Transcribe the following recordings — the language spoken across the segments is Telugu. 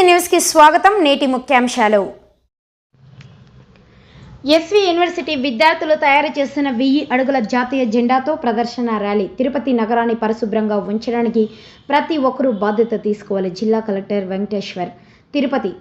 ఎస్వీ న్యూస్కి స్వాగతం నేటి ముఖ్యాంశాలు. ఎస్వి యూనివర్సిటీ విద్యార్థులు తయారు చేసిన వెయ్యి అడుగుల జాతీయ జెండాతో ప్రదర్శన ర్యాలీ తిరుపతి నగరాన్ని పరిశుభ్రంగా ఉంచడానికి ప్రతి ఒక్కరూ బాధ్యత తీసుకోవాలి జిల్లా collector Venkateshwar. Tirupati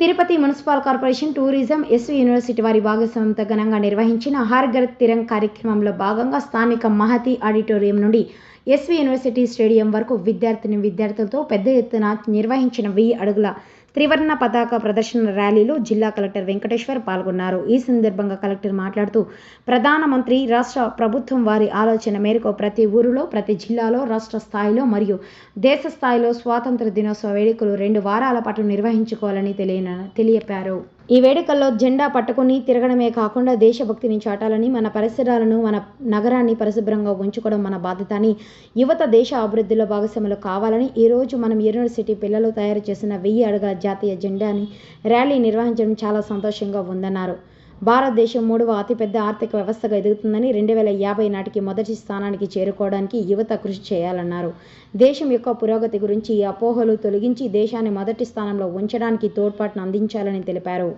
Tirupati municipal corporation tourism SV university వారి భాగస్వామ్యంతో ఘనంగా నిర్వహించిన హార్గర్ తిరంగ్ కార్యక్రమంలో భాగంగా స్థానిక మహతి ఆడిటోరియం నుండి ఎస్వి యూనివర్సిటీ స్టేడియం వరకు విద్యార్థిని విద్యార్థులతో పెద్ద ఎత్తున నిర్వహించిన వెయ్యి అడుగుల త్రివర్ణ పతాక ప్రదర్శన ర్యాలీలో జిల్లా కలెక్టర్ వెంకటేశ్వర్ పాల్గొన్నారు. ఈ సందర్భంగా కలెక్టర్ మాట్లాడుతూ ప్రధానమంత్రి రాష్ట్ర ప్రభుత్వం వారి ఆలోచన మేరకు ప్రతి ఊరిలో ప్రతి జిల్లాలో రాష్ట్ర స్థాయిలో మరియు దేశ స్థాయిలో స్వాతంత్ర దినోత్సవ వేడుకలు రెండు వారాల పాటు నిర్వహించుకోవాలని తెలియన తెలియపారు. ఈ వేడుకల్లో జెండా పట్టుకుని తిరగడమే కాకుండా దేశభక్తిని చాటాలని మన పరిసరాలను మన నగరాన్ని పరిశుభ్రంగా ఉంచుకోవడం మన బాధ్యత అని యువత దేశ అభివృద్ధిలో భాగస్వాములు కావాలని ఈ రోజు మనం యూనివర్సిటీ పిల్లలు తయారు చేసిన వెయ్యి అడుగుల జాతీయ జెండాని ర్యాలీ నిర్వహించడం చాలా సంతోషంగా ఉందన్నారు. భారతదేశం మూడవ అతిపెద్ద ఆర్థిక వ్యవస్థగా ఎదుగుతుందని రెండు వేల యాభై నాటికి మొదటి స్థానానికి చేరుకోవడానికి యువత కృషి చేయాలన్నారు. దేశం యొక్క పురోగతి గురించి ఈ అపోహలు తొలగించి దేశాన్ని మొదటి స్థానంలో ఉంచడానికి తోడ్పాటును అందించాలని తెలిపారు.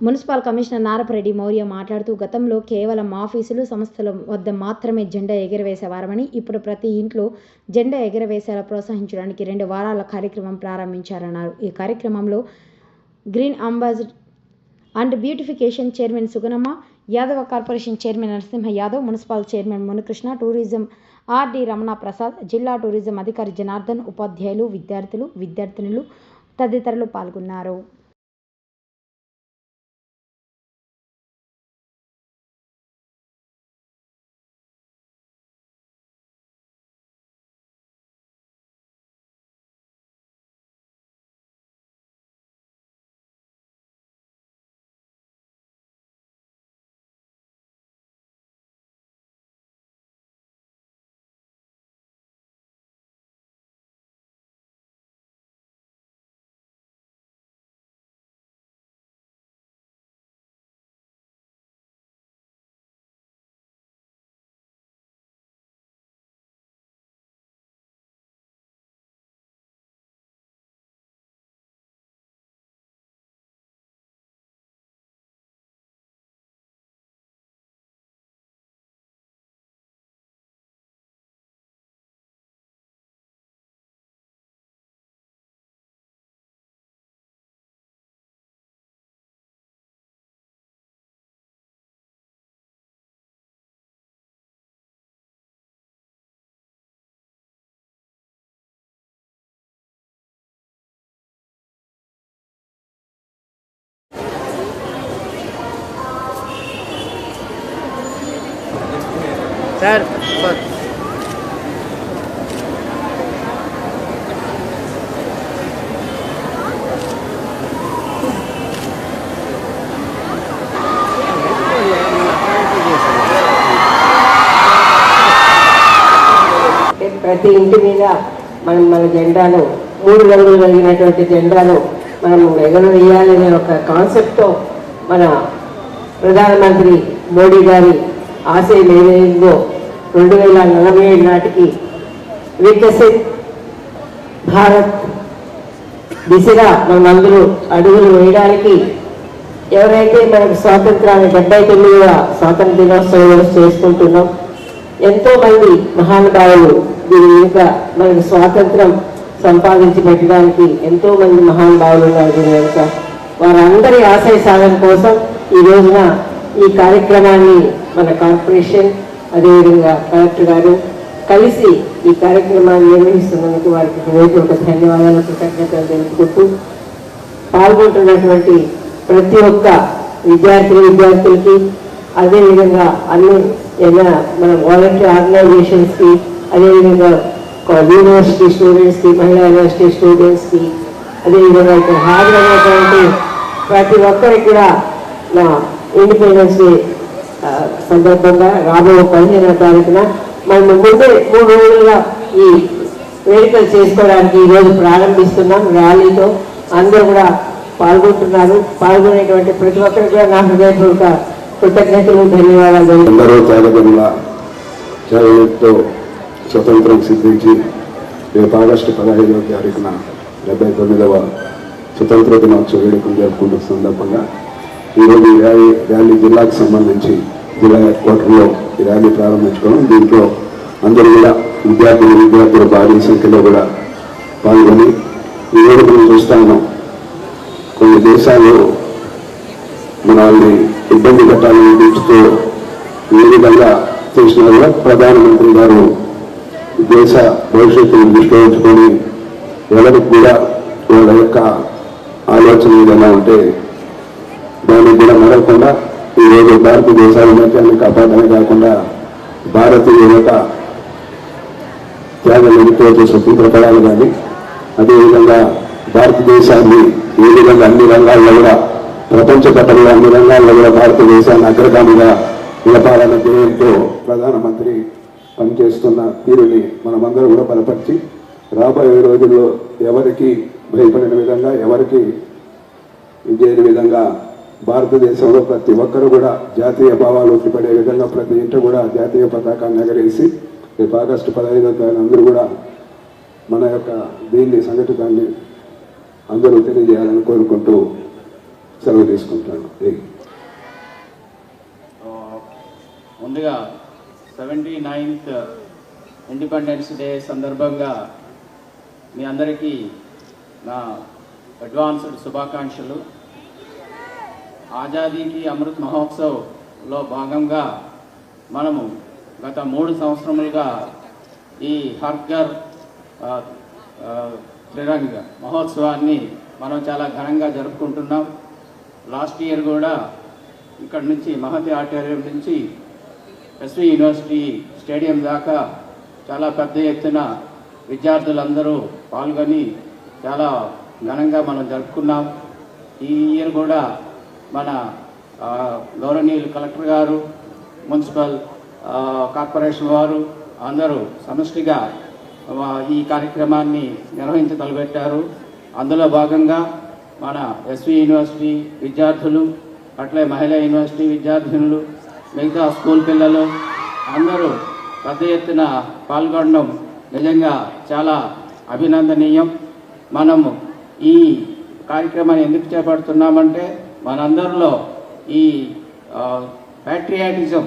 మున్సిపల్ కమిషనర్ నారపరెడ్డి మౌర్య మాట్లాడుతూ గతంలో కేవలం ఆఫీసులు సంస్థల వద్ద మాత్రమే జెండా ఎగురవేసేవారమని ఇప్పుడు ప్రతి ఇంట్లో జెండా ఎగురవేసేలా ప్రోత్సహించడానికి రెండు వారాల కార్యక్రమం ప్రారంభించారన్నారు. ఈ కార్యక్రమంలో green ambassador and beautification chairman Suganamma Yadava corporation chairman Narasimha Yadav municipal chairman Munikrishna tourism RD Ramana Prasad జిల్లా టూరిజం అధికారి జనార్దన్ ఉపాధ్యాయులు విద్యార్థులు విద్యార్థినులు తదితరులు పాల్గొన్నారు. సార్ సార్ ప్రతి ఇంటి మీద మనం మన జెండాను మూడు రంగులు కలిగినటువంటి జెండాను మనం ఎగరవేయాలనే ఒక కాన్సెప్ట్తో మన ప్రధానమంత్రి మోడీ గారి ఆశయం ఏదైందో రెండు వేల నలభై ఏడు నాటికి వికసిత్ భారత్ దిశగా మనమందరూ అడుగులు వేయడానికి ఎవరైతే మనకు స్వాతంత్రాన్ని డెబ్బై తొమ్మిదవ స్వాతంత్ర దినోత్సవం చేసుకుంటున్నాం ఎంతో మంది మహానుభావులు దీని యొక్క మనకు స్వాతంత్రం సంపాదించి పెట్టడానికి ఎంతో మంది మహానుభావులు ఉన్నారు దీని యొక్క వారందరి ఆశయ సాధన కోసం ఈ రోజున ఈ కార్యక్రమాన్ని మన కార్పొరేషన్ అదేవిధంగా కలెక్టర్ గారు కలిసి ఈ కార్యక్రమాన్ని నిర్వహిస్తున్నందుకు వారికి హృదయపూర్వక ధన్యవాదాలు కృతజ్ఞతలు తెలుపుకుంటూ పాల్గొంటున్నటువంటి ప్రతి ఒక్క విద్యార్థి విద్యార్థులకి అదేవిధంగా అన్ని ఏదైనా మన వాలంటీర్ ఆర్గనైజేషన్స్కి అదేవిధంగా యూనివర్సిటీ స్టూడెంట్స్కి మహిళా యూనివర్సిటీ స్టూడెంట్స్కి అదేవిధంగా ఇక్కడ హాజరైనటువంటి ప్రతి ఒక్కరికి కూడా నా ఇండిపెండెన్స్ డే సందర్భంగా రాబోయే పదిహేనవ తారీఖున మనం ముందే మూడు రోజులుగా ఈ వేడుకలు చేసుకోవడానికి ఈరోజు ప్రారంభిస్తున్నాం ర్యాలీతో. అందరూ కూడా పాల్గొంటున్నారు. పాల్గొనేటువంటి ప్రతి ఒక్కరికి కూడా నా హృదయపూర్వక కృతజ్ఞతలు ధన్యవాదాలు తెలుపు- ఎందరో త్యాగంతో స్వతంత్రం సిద్ధించి రేపు ఆగస్టు పదహైదవ తారీఖున డెబ్బై తొమ్మిదవ స్వతంత్ర దినోత్సవ వేడుకలు జరుపుకుంటున్న సందర్భంగా ఈరోజు ఈ ర్యాలీ ర్యాలీ జిల్లాకు సంబంధించి జిల్లా హెడ్ క్వార్టర్లో ఈ ర్యాలీ ప్రారంభించుకోవడం దీంట్లో అందరూ కూడా విద్యార్థులు విద్యార్థులు భారీ సంఖ్యలో కూడా పాల్గొని ఈరోజు మనం చూస్తా ఉన్నాం. కొన్ని దేశాలు మనల్ని ఇబ్బంది పెట్టాలని పెంచుతూ ఏ విధంగా చేసినా కూడా ప్రధానమంత్రి గారు దేశ భవిష్యత్తును దృష్టిలో ఉంచుకొని ఎవరికి కూడా వాళ్ళ యొక్క ఆలోచన ఏదైనా ఉంటే దాన్ని కూడా మరవకుండా ఈరోజు భారతదేశ ఐక్యాన్ని కాపాడమే కాకుండా భారతీయ యువత త్యాగం నిమిత్తం స్వతంత్ర పడాలి కానీ అదేవిధంగా భారతదేశాన్ని ఏ విధంగా అన్ని రంగాల్లో కూడా ప్రపంచ పట్టణంలో అన్ని రంగాల్లో కూడా భారతదేశాన్ని అగ్రగామిగా నిలపాలన్న ధ్యేయంతో ప్రధానమంత్రి పనిచేస్తున్న తీరుని మనమందరం కూడా బలపరిచి రాబోయే రోజుల్లో ఎవరికి భయపడిన విధంగా ఎవరికి ఇదేని విధంగా భారతదేశంలో ప్రతి ఒక్కరు కూడా జాతీయ భావాలు ఉట్టిపడే విధంగా ప్రతి ఇంట కూడా జాతీయ పతాకాన్ని ఎగరేసి రేపు ఆగస్టు పదహైదో తారీఖు అందరూ కూడా మన యొక్క దీన్ని సంఘటితాన్ని అందరూ తెలియజేయాలని కోరుకుంటూ సెలవు తీసుకుంటాను. ముందుగా సెవెంటీ నైన్త్ ఇండిపెండెన్స్ డే సందర్భంగా మీ అందరికీ నా అడ్వాన్స్డ్ శుభాకాంక్షలు. ఆజాదీకి అమృత్ మహోత్సవ్లో భాగంగా మనము గత మూడు సంవత్సరములుగా ఈ హర్గర్ త్రిరంగ మహోత్సవాన్ని మనం చాలా ఘనంగా జరుపుకుంటున్నాం. లాస్ట్ ఇయర్ కూడా ఇక్కడ నుంచి మహతి ఆడిటోరియం నుంచి ఎస్వి యూనివర్సిటీ స్టేడియం దాకా చాలా పెద్ద ఎత్తున విద్యార్థులందరూ పాల్గొని చాలా ఘనంగా మనం జరుపుకున్నాం. ఈ ఇయర్ కూడా మన ఆ, గౌరవనీయులు కలెక్టర్ గారు మున్సిపల్ కార్పొరేషన్ వారు అందరూ సమష్టిగా ఈ కార్యక్రమాన్ని నిర్వహించి తలపెట్టారు. అందులో భాగంగా మన ఎస్వి యూనివర్సిటీ విద్యార్థులు అట్లే మహిళా యూనివర్సిటీ విద్యార్థినులు మిగతా స్కూల్ పిల్లలు అందరూ పెద్ద ఎత్తున పాల్గొనడం నిజంగా చాలా అభినందనీయం. మనము ఈ కార్యక్రమాన్ని ఎందుకు చేపడుతున్నామంటే మనందరిలో ఈ ప్యాట్రియాటిజం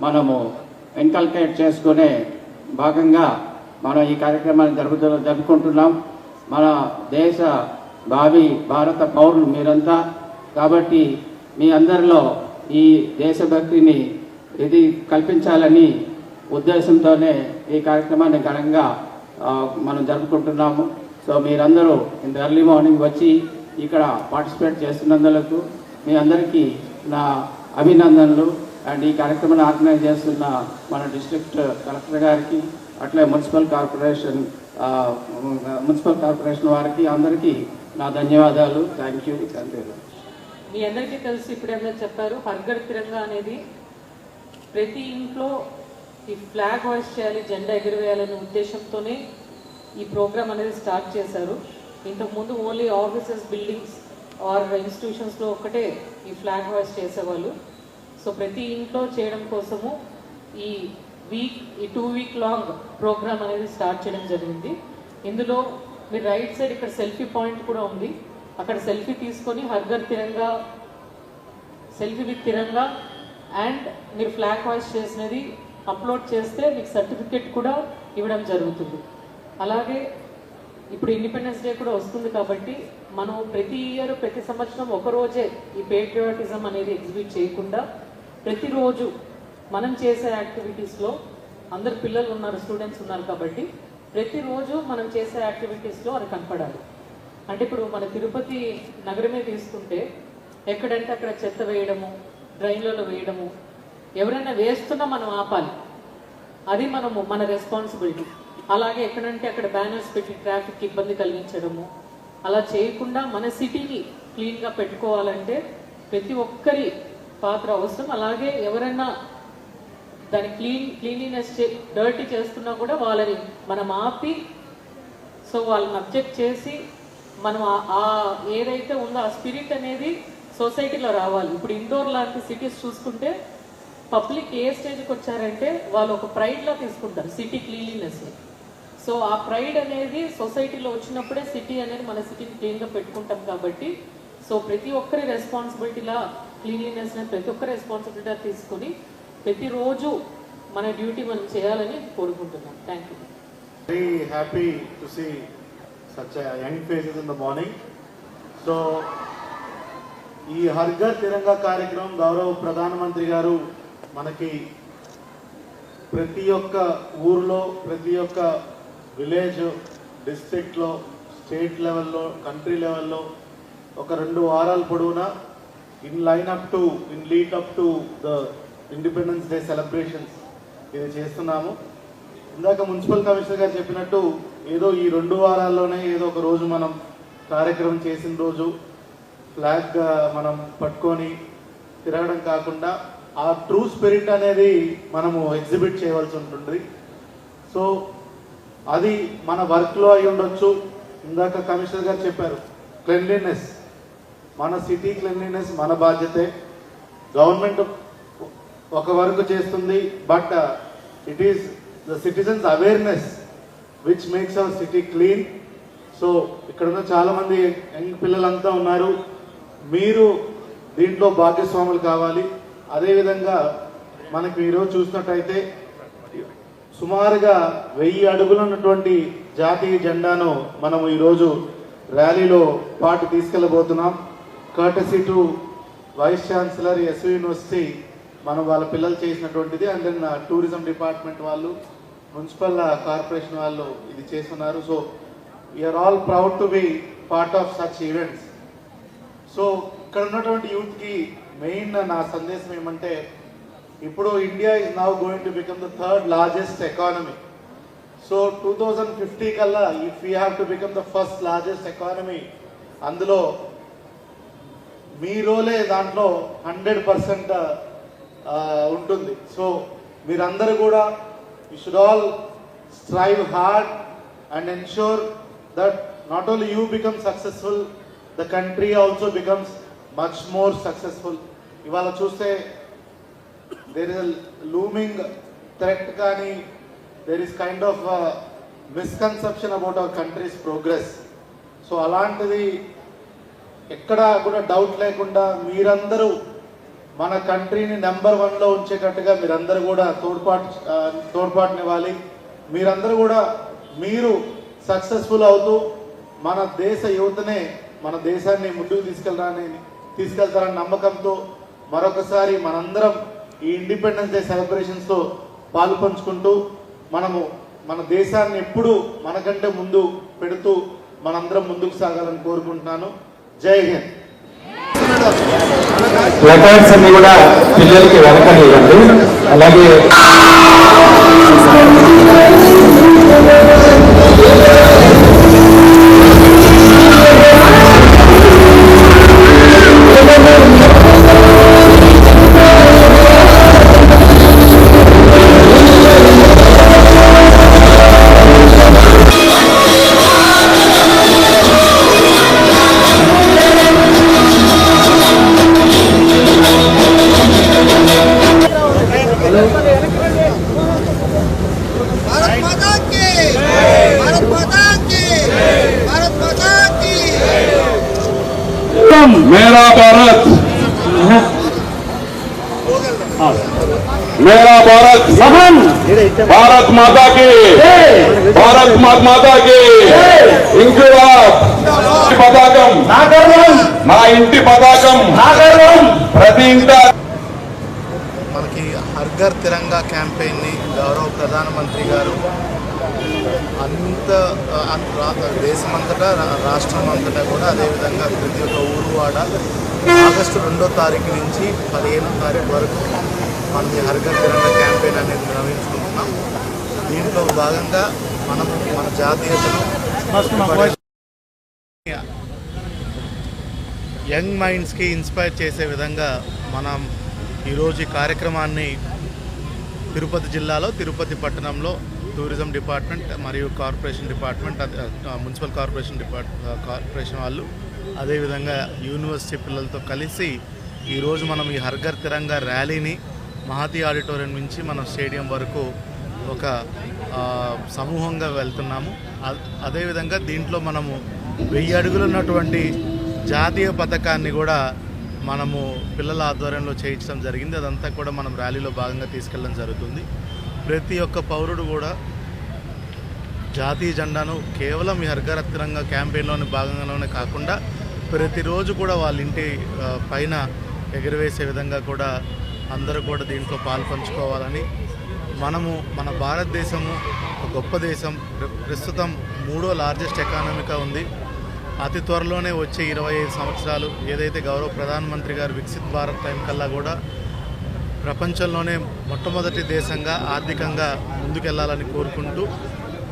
మనము ఇన్కల్కేట్ చేసుకునే భాగంగా మనం ఈ కార్యక్రమాన్ని జరుపుతూ జరుపుకుంటున్నాం. మన దేశ భావి భారత పౌరులు మీరంతా. కాబట్టి మీ అందరిలో ఈ దేశభక్తిని ఇది కల్పించాలని ఉద్దేశంతోనే ఈ కార్యక్రమాన్ని ఘనంగా మనం జరుపుకుంటున్నాము. సో మీరందరూ ఇంత ఎర్లీ మార్నింగ్ వచ్చి ఇక్కడ పార్టిసిపేట్ చేస్తున్నందులకు మీ అందరికీ నా అభినందనలు. అండ్ ఈ కార్యక్రమాన్ని ఆర్గనైజ్ చేస్తున్న మన డిస్ట్రిక్ట్ కలెక్టర్ గారికి అట్లే మున్సిపల్ కార్పొరేషన్ మున్సిపల్ కార్పొరేషన్ వారికి అందరికీ నా ధన్యవాదాలు. థ్యాంక్ యూ థ్యాంక్ యూ మీ అందరికీ తెలుసు ఇప్పుడే అందరూ చెప్పారు? హర్ఘర్ తిరంగా అనేది ప్రతి ఇంట్లో ఈ ఫ్లాగ్ వాష్ చేయాలి జెండా ఎగురవేయాలనే ఉద్దేశంతోనే ఈ ప్రోగ్రాం అనేది స్టార్ట్ చేశారు. ఇంతకుముందు ఓన్లీ ఆఫీసెస్ బిల్డింగ్స్ ఆర్ ఇన్స్టిట్యూషన్స్లో ఒక్కటే ఈ ఫ్లాగ్ హాయిస్ట్ చేసేవాళ్ళు. సో ప్రతి ఇంట్లో చేయడం కోసము ఈ వీక్ ఈ టూ వీక్ లాంగ్ ప్రోగ్రామ్ అనేది స్టార్ట్ చేయడం జరిగింది. ఇందులో మీరు రైట్ సైడ్ ఇక్కడ సెల్ఫీ పాయింట్ కూడా ఉంది. అక్కడ సెల్ఫీ తీసుకొని హర్గర్ Tiranga selfie with Tiranga and మీరు ఫ్లాగ్ వాష్ చేసినది అప్లోడ్ చేస్తే మీకు సర్టిఫికెట్ కూడా ఇవ్వడం జరుగుతుంది. అలాగే ఇప్పుడు ఇండిపెండెన్స్ డే కూడా వస్తుంది కాబట్టి మనం ప్రతి ఇయర్ ప్రతి సంవత్సరం ఒక రోజే ఈ పేట్రియాటిజం అనేది ఎగ్జిబిట్ చేయకుండా ప్రతిరోజు మనం చేసే యాక్టివిటీస్లో అందరు పిల్లలు ఉన్నారు స్టూడెంట్స్ ఉన్నారు కాబట్టి ప్రతిరోజు మనం చేసే యాక్టివిటీస్లో అది కనపడాలి. అంటే ఇప్పుడు మన తిరుపతి నగరమే తీసుకుంటే ఎక్కడంటే అక్కడ చెత్త వేయడము డ్రైన్లలో వేయడము ఎవరైనా వేస్తున్నా మనం ఆపాలి. అది మనము మన రెస్పాన్సిబిలిటీ అలాగే ఎక్కడంటే అక్కడ బ్యానర్స్ పెట్టి ట్రాఫిక్ ఇబ్బంది కలిగించడము. అలా చేయకుండా మన సిటీని క్లీన్గా పెట్టుకోవాలంటే ప్రతి ఒక్కరి పాత్ర అవసరం. అలాగే ఎవరైనా దాని క్లీన్ క్లీన్లీనెస్ డర్టీ చేస్తున్నా కూడా వాళ్ళని మనం ఆపి సో వాళ్ళని అబ్జెక్ట్ చేసి మనం ఆ- ఏదైతే ఉందో ఆ స్పిరిట్ అనేది సొసైటీలో రావాలి. ఇప్పుడు ఇండోర్ లాంటి సిటీస్ చూసుకుంటే పబ్లిక్ ఏ స్టేజ్కి వచ్చారంటే వాళ్ళు ఒక ప్రైడ్లో తీసుకుంటారు సిటీ క్లీన్లీనెస్ని సో ఆ ప్రైడ్ అనేది సొసైటీలో వచ్చినప్పుడే సిటీ అనేది మన సిటీని క్లీన్గా పెట్టుకుంటాం కాబట్టి సో ప్రతి ఒక్కరి రెస్పాన్సిబిలిటీలా క్లీన్లీనెస్ ప్రతి ఒక్కరి రెస్పాన్సిబిలిటీ తీసుకొని ప్రతిరోజు మన డ్యూటీ మనం చేయాలని కోరుకుంటున్నాం. Thank you very happy to see such young young in the morning so ఈ హర్ఘర్ తిరంగా కార్యక్రమం గౌరవ ప్రధానమంత్రి గారు మనకి ప్రతి ఒక్క ఊర్లో ప్రతి ఒక్క విలేజ్ డిస్ట్రిక్ట్లో స్టేట్ లెవెల్లో కంట్రీ లెవెల్లో ఒక రెండు వారాల పొడవునా in line up to in lead up to the Independence Day celebrations ఇది చేస్తున్నాము. ఇందాక మున్సిపల్ కమిషనర్ గారు చెప్పినట్టు ఏదో ఈ రెండు వారాల్లోనే ఏదో ఒక రోజు మనం కార్యక్రమం చేసిన రోజు ఫ్లాగ్ మనం పట్టుకొని తిరగడం కాకుండా ఆ ట్రూ స్పిరిట్ అనేది మనము ఎగ్జిబిట్ చేయవలసి ఉంటుంది. సో అది మన వర్క్లో అయి ఉండొచ్చు. ఇందాక కమిషనర్ గారు చెప్పారు క్లెన్లీనెస్ మన సిటీ క్లెన్లీనెస్ మన బాధ్యతే. గవర్నమెంట్ ఒక వర్క్ చేస్తుంది but it is the citizens awareness which makes our city clean so ఇక్కడ ఉన్న చాలామంది యంగ్ పిల్లలంతా ఉన్నారు. మీరు దీంట్లో భాగస్వాములు కావాలి. అదేవిధంగా మనకి ఈరోజు చూసినట్టయితే సుమారుగా వెయ్యి అడుగులు ఉన్నటువంటి జాతీయ జెండాను మనం ఈరోజు ర్యాలీలో పాటు తీసుకెళ్ళబోతున్నాం. Courtesy to vice chancellor S university మనం వాళ్ళ పిల్లలు చేసినటువంటిది. అండ్ దెన్ టూరిజం డిపార్ట్మెంట్ వాళ్ళు మున్సిపల్ కార్పొరేషన్ uh, వాళ్ళు ఇది చేస్తున్నారు. So we are all proud to be part of such events so ఇక్కడ ఉన్నటువంటి యూత్కి మెయిన్ నా సందేశం ఏమంటే ఇప్పుడు India is now going to become the third largest economy so two thousand fifty కల్లా if you have to become the first largest economy అందులో మీ రోలే దాంట్లో హండ్రెడ్ పర్సెంట్ ఉంటుంది. సో మీరందరూ కూడా you should all strive hard and ensure that not only you become successful the country also becomes much more successful ఇవాళ చూస్తే దేర్ ఇస్ లూమింగ్ థ్రెట్ కానీ there is kind of misconception about our country's progress so అలాంటిది ఎక్కడా కూడా డౌట్ లేకుండా మీరందరూ మన కంట్రీని నెంబర్ వన్లో ఉంచేటట్టుగా మీరందరూ కూడా తోడ్పాటు తోడ్పాటునివ్వాలి. మీరందరూ కూడా మీరు సక్సెస్ఫుల్ అవుతూ మన దేశ యువతనే మన దేశాన్ని ముందుకు తీసుకెళ్ళాలని తీసుకెళ్తారని నమ్మకంతో మరొకసారి మనందరం ఈ ఇండిపెండెన్స్ డే సెలబ్రేషన్స్తో పాలు పంచుకుంటూ మనము మన దేశాన్ని ఎప్పుడూ మనకంటే ముందు పెడుతూ మనందరం ముందుకు సాగాలని కోరుకుంటున్నాను. జై హింద్. ప్లకార్డ్స్ అన్ని కూడా పిల్లలకి వెనకనివ్వండి అలాగే సహన్ భారత్ మాతాకి భారత్ మాతాకి ఇంకురా పతాకం నా ఇంటి పతాకం ప్రతి ఇంట మనకి హర్ఘర్ తిరంగా క్యాంపెయిన్ క్యాంపెయిన్ని గౌరవ ప్రధానమంత్రి గారు అంత దేశమంతటా రాష్ట్రం అంతటా కూడా అదేవిధంగా ప్రతి ఒక్క ఊరు వాడ ఆగస్టు రెండో తారీఖు నుంచి పదిహేనో తారీఖు వరకు మనం ఈ హర్ఘర్ తిరంగా క్యాంపెయిన్ అనేది నిర్వహించుకుంటున్నాం. దీంట్లో భాగంగా మనం మన జాతీయతను యంగ్ మైండ్స్కి ఇన్స్పైర్ చేసే విధంగా మనం ఈరోజు ఈ కార్యక్రమాన్ని తిరుపతి జిల్లాలో తిరుపతి పట్టణంలో టూరిజం డిపార్ట్మెంట్ మరియు corporation department municipal corporation depart corporation వాళ్ళు అదేవిధంగా యూనివర్సిటీ పిల్లలతో కలిసి ఈరోజు మనం ఈ హర్ఘర్ తిరంగా ర్యాలీని మహాతి ఆడిటోరియం నుంచి మనం స్టేడియం వరకు ఒక సమూహంగా వెళ్తున్నాము. అదేవిధంగా దీంట్లో మనము వెయ్యి అడుగులు ఉన్నటువంటి జాతీయ పథకాన్ని కూడా మనము పిల్లల ఆధ్వర్యంలో చేయించడం జరిగింది. అదంతా కూడా మనం ర్యాలీలో భాగంగా తీసుకెళ్ళడం జరుగుతుంది. ప్రతి ఒక్క పౌరుడు కూడా జాతీయ జెండాను కేవలం ఈ హర్ఘర్ క్యాంపెయిన్లోని భాగంగానే కాకుండా ప్రతిరోజు కూడా వాళ్ళ ఇంటి పైన ఎగురవేసే విధంగా కూడా అందరూ కూడా దీంట్లో పాల్పంచుకోవాలని మనము మన భారతదేశము ఒక గొప్ప దేశం. ప్ర- ప్రస్తుతం మూడో లార్జెస్ట్ ఎకానమీగా ఉంది. అతి త్వరలోనే వచ్చే ఇరవై ఐదు సంవత్సరాలు ఏదైతే గౌరవ ప్రధానమంత్రి గారు వికసిత్ భారత్ టైం కల్లా కూడా ప్రపంచంలోనే మొట్టమొదటి దేశంగా ఆర్థికంగా ముందుకెళ్ళాలని కోరుకుంటూ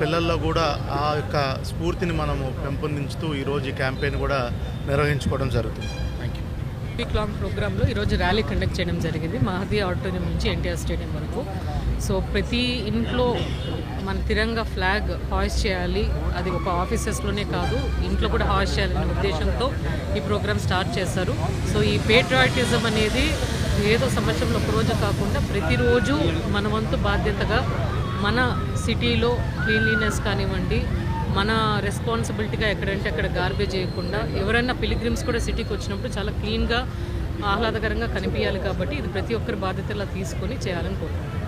పిల్లల్లో కూడా ఆ యొక్క స్ఫూర్తిని మనము పెంపొందించుతూ ఈరోజు ఈ క్యాంపెయిన్ కూడా నిర్వహించుకోవడం జరుగుతుంది. థ్యాంక్ వీక్ లాంగ్ ప్రోగ్రాంలో ఈరోజు ర్యాలీ కండక్ట్ చేయడం జరిగింది. మహదీ ఆడిటోరియం నుంచి ఎన్టీఆర్ స్టేడియం వరకు. సో ప్రతి ఇంట్లో మన తిరంగా ఫ్లాగ్ హాయిస్ట్ చేయాలి. అది ఒక ఆఫీసెస్లోనే కాదు ఇంట్లో కూడా హాయిస్ట్ చేయాలనే ఉద్దేశంతో ఈ ప్రోగ్రామ్ స్టార్ట్ చేశారు. సో ఈ పేట్రాటిజం అనేది ఏదో సంవత్సరంలో ఒకరోజు కాకుండా ప్రతిరోజు మన వంతు బాధ్యతగా మన సిటీలో క్లీన్లీనెస్ కానివ్వండి మన రెస్పాన్సిబిలిటీగా ఎక్కడంటే అక్కడ గార్బేజ్ చేయకుండా ఎవరైనా పిలిగ్రిమ్స్ కూడా సిటీకి వచ్చినప్పుడు చాలా క్లీన్గా ఆహ్లాదకరంగా కనిపించాలి కాబట్టి ఇది ప్రతి ఒక్కరి బాధ్యతలా తీసుకొని చేయాలని కోరుకుంటున్నాను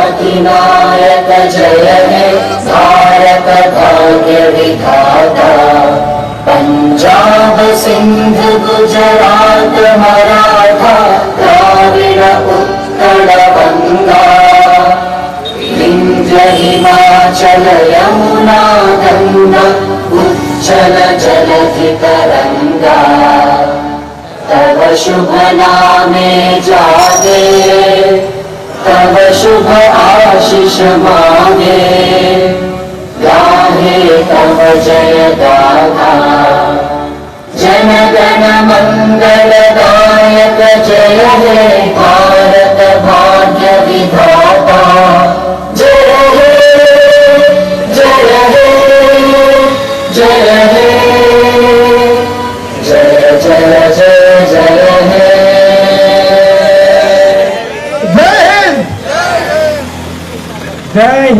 अधिनायक जय हे भारत भाग्य विधाता पञ्जाब सिन्ध गुजरात मराठा द्राविड उत्कल गङ्गा विन्ध्य हिमाचल यमुना गङ्गा उच्चल जलधि तरङ्गा तव शुभ नामे जागे तव शुभ आशिष आशिषुभागे गाहे तव जय दादा जनगन मङ्गल गायक जय हे भारत भाग्य विधा